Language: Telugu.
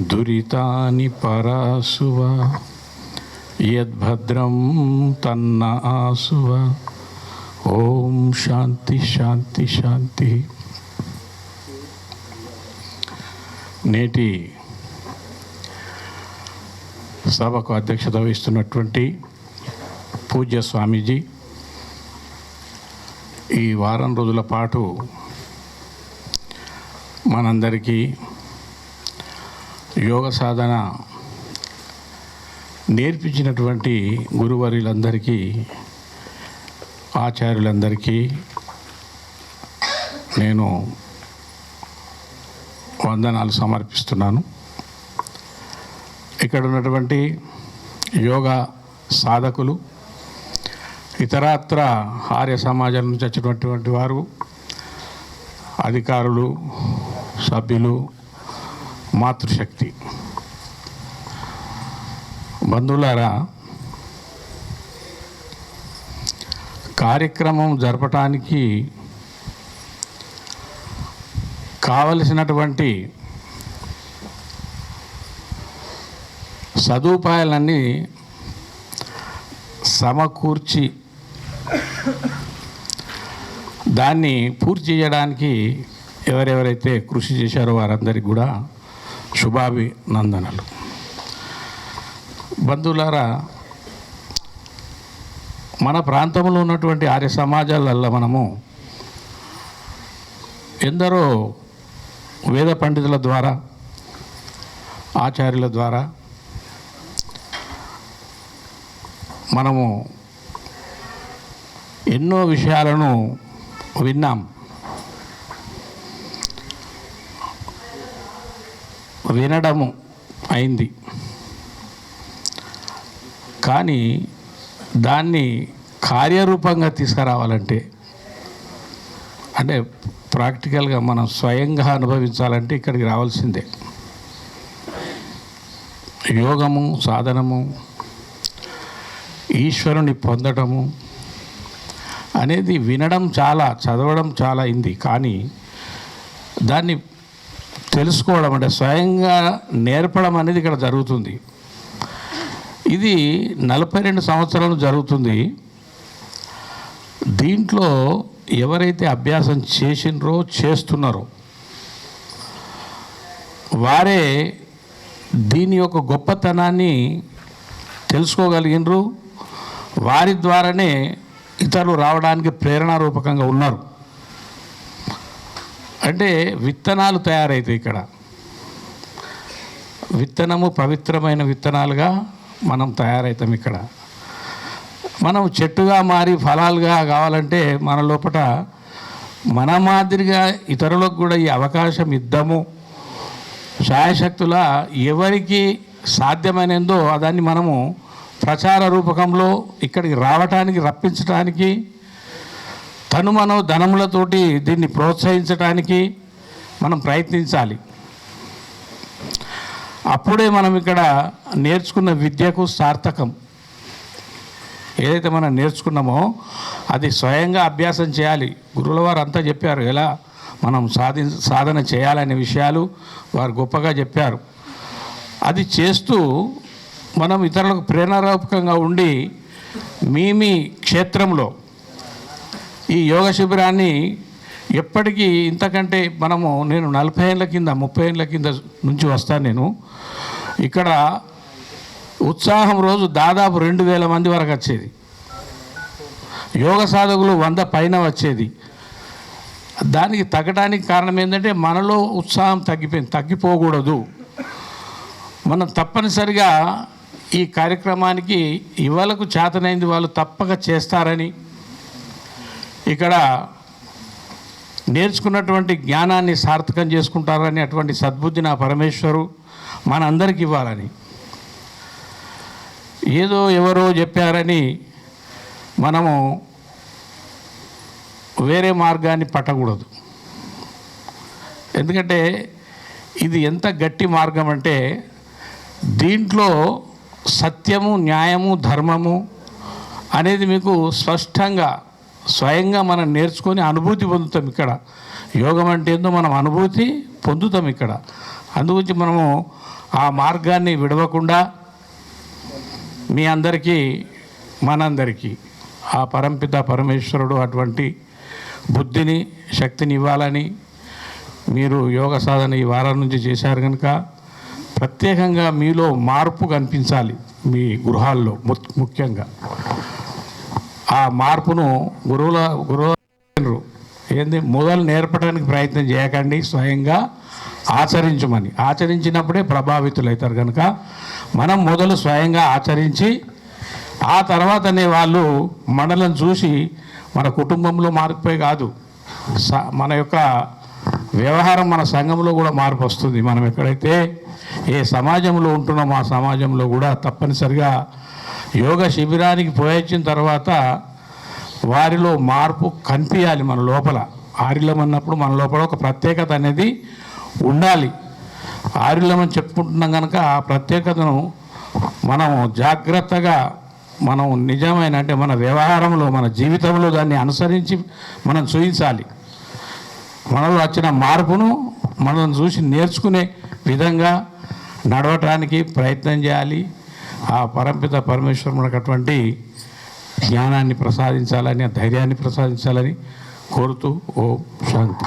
దురితాని పరాశువ యద్భద్రం తన్న ఆసువ ఓం శాంతి శాంతి శాంతి నేటి సభకు అధ్యక్షత వహిస్తున్నటువంటి పూజ్య స్వామీజీ ఈ వారం రోజుల పాటు మనందరికీ యోగ సాధన నేర్పించినటువంటి గురువర్యులందరికీ ఆచార్యులందరికీ నేను వందనాలు సమర్పిస్తున్నాను. ఇక్కడ ఉన్నటువంటి యోగా సాధకులు ఇతరత్ర ఆర్య సమాజం నుంచి వచ్చినటువంటి వారు అధికారులు సభ్యులు మాతృశక్తి. బంధువులారా కార్యక్రమం జరపటానికి కావలసినటువంటి సదుపాయాలన్నీ సమకూర్చి దాన్ని పూర్తి చేయడానికి ఎవరెవరైతే కృషి చేశారో వారందరికీ కూడా శుభాభినందనలు బంధువులారా మన ప్రాంతంలో ఉన్నటువంటి ఆర్య సమాజాలల్లో మనము ఎందరో వేద పండితుల ద్వారా ఆచార్యుల ద్వారా మనము ఎన్నో విషయాలను విన్నాం. వినడము అయింది. కానీ దాన్ని కార్యరూపంగా తీసుకురావాలంటే అంటే ప్రాక్టికల్గా మనం స్వయంగా అనుభవించాలంటే ఇక్కడికి రావాల్సిందే. యోగము సాధనము ఈశ్వరుని పొందటము అనేది వినడం చాలా చదవడం చాలా అయింది. కానీ దాన్ని తెలుసుకోవడం అంటే స్వయంగా నేర్పడం అనేది ఇక్కడ జరుగుతుంది. ఇది నలభై రెండు సంవత్సరాలు జరుగుతుంది. దీంట్లో ఎవరైతే అభ్యాసం చేసినరో చేస్తున్నారో వారే దీని యొక్క గొప్పతనాన్ని తెలుసుకోగలిగినరు. వారి ద్వారానే ఇతరులు రావడానికి ప్రేరణారూపకంగా ఉన్నారు. అంటే విత్తనాలు తయారవుతాయి ఇక్కడ. విత్తనము పవిత్రమైన విత్తనాలుగా మనం తయారవుతాం ఇక్కడ. మనం చెట్టుగా మారి ఫలాలుగా కావాలంటే మన లోపల మన మాదిరిగా ఇతరులకు కూడా ఈ అవకాశం ఇద్దాము. శాయశక్తుల ఎవరికి సాధ్యమైనందో దాన్ని మనము ప్రచార రూపకంలో ఇక్కడికి రావటానికి రప్పించడానికి తను మనం ధనములతోటి దీన్ని ప్రోత్సహించడానికి మనం ప్రయత్నించాలి. అప్పుడే మనం ఇక్కడ నేర్చుకున్న విద్యకు సార్థకం. ఏదైతే మనం నేర్చుకున్నామో అది స్వయంగా అభ్యాసం చేయాలి. గురువుల వారు అంతా చెప్పారు ఎలా మనం సాధి సాధన చేయాలనే విషయాలు వారు గొప్పగా చెప్పారు. అది చేస్తూ మనం ఇతరులకు ప్రేరణారూపకంగా ఉండి మీ మీ క్షేత్రంలో ఈ యోగ శిబిరాన్ని ఎప్పటికీ ఇంతకంటే మనము నేను నలభై ఏళ్ళ కింద ముప్పై ఏళ్ళ కింద నుంచి వస్తాను నేను. ఇక్కడ ఉత్సాహం రోజు దాదాపు రెండు వేల మంది వరకు వచ్చేది. యోగ సాధకులు వంద పైన వచ్చేది. దానికి తగ్గడానికి కారణం ఏంటంటే మనలో ఉత్సాహం తగ్గిపోయింది తగ్గిపోకూడదు. మనం తప్పనిసరిగా ఈ కార్యక్రమానికి ఇవాళకు చేతనైంది వాళ్ళు తప్పక చేస్తారని ఇక్కడ నేర్చుకున్నటువంటి జ్ఞానాన్ని సార్థకం చేసుకుంటారని అటువంటి సద్బుద్ధి నా పరమేశ్వరు మనందరికి ఇవ్వాలని. ఏదో ఎవరో చెప్పారని మనము వేరే మార్గాన్ని పట్టకూడదు. ఎందుకంటే ఇది ఎంత గట్టి మార్గం అంటే దీంట్లో సత్యము న్యాయము ధర్మము అనేది మీకు స్పష్టంగా స్వయంగా మనం నేర్చుకొని అనుభూతి పొందుతాం ఇక్కడ. యోగం అంటే ఏందో మనం అనుభూతి పొందుతాం ఇక్కడ. అందుగురించి మనము ఆ మార్గాన్ని విడవకుండా మీ అందరికీ మనందరికీ ఆ పరంపిత పరమేశ్వరుడు అటువంటి బుద్ధిని శక్తిని ఇవ్వాలని మీరు యోగ సాధన ఈ వారం నుంచి చేశారు కనుక ప్రత్యేకంగా మీలో మార్పు కనిపించాలి మీ గృహాల్లో ముఖ్యంగా. ఆ మార్పును గురువుల గురువు ఏంది? మొదలు నేర్పడానికి ప్రయత్నం చేయకండి స్వయంగా ఆచరించమని. ఆచరించినప్పుడే ప్రభావితులవుతారు కనుక మనం మొదలు స్వయంగా ఆచరించి ఆ తర్వాతనే వాళ్ళు మనలను చూసి మన కుటుంబంలో మార్పే కాదు స- మన యొక్క వ్యవహారం మన సంఘంలో కూడా మార్పు వస్తుంది. మనం ఎక్కడైతే ఏ సమాజంలో ఉంటున్నామో ఆ సమాజంలో కూడా తప్పనిసరిగా యోగ శిబిరానికి పోయొచ్చిన తర్వాత వారిలో మార్పు కనిపించాలి మన లోపల. ఆరిలం అన్నప్పుడు మన లోపల ఒక ప్రత్యేకత అనేది ఉండాలి. ఆరిలం అని చెప్పుకుంటున్నాం కనుక ఆ ప్రత్యేకతను మనం జాగ్రత్తగా మనం నిజమైన అంటే మన వ్యవహారంలో మన జీవితంలో దాన్ని అనుసరించి మనం చూపించాలి మనలో వచ్చిన మార్పును మనం చూసి నేర్చుకునే విధంగా నడవటానికి ప్రయత్నం చేయాలి. ఆ పరంపిత పరమేశ్వరు అటువంటి జ్ఞానాన్ని ప్రసాదించాలని ఆ ధైర్యాన్ని ప్రసాదించాలని కోరుతూ ఓ శాంతి.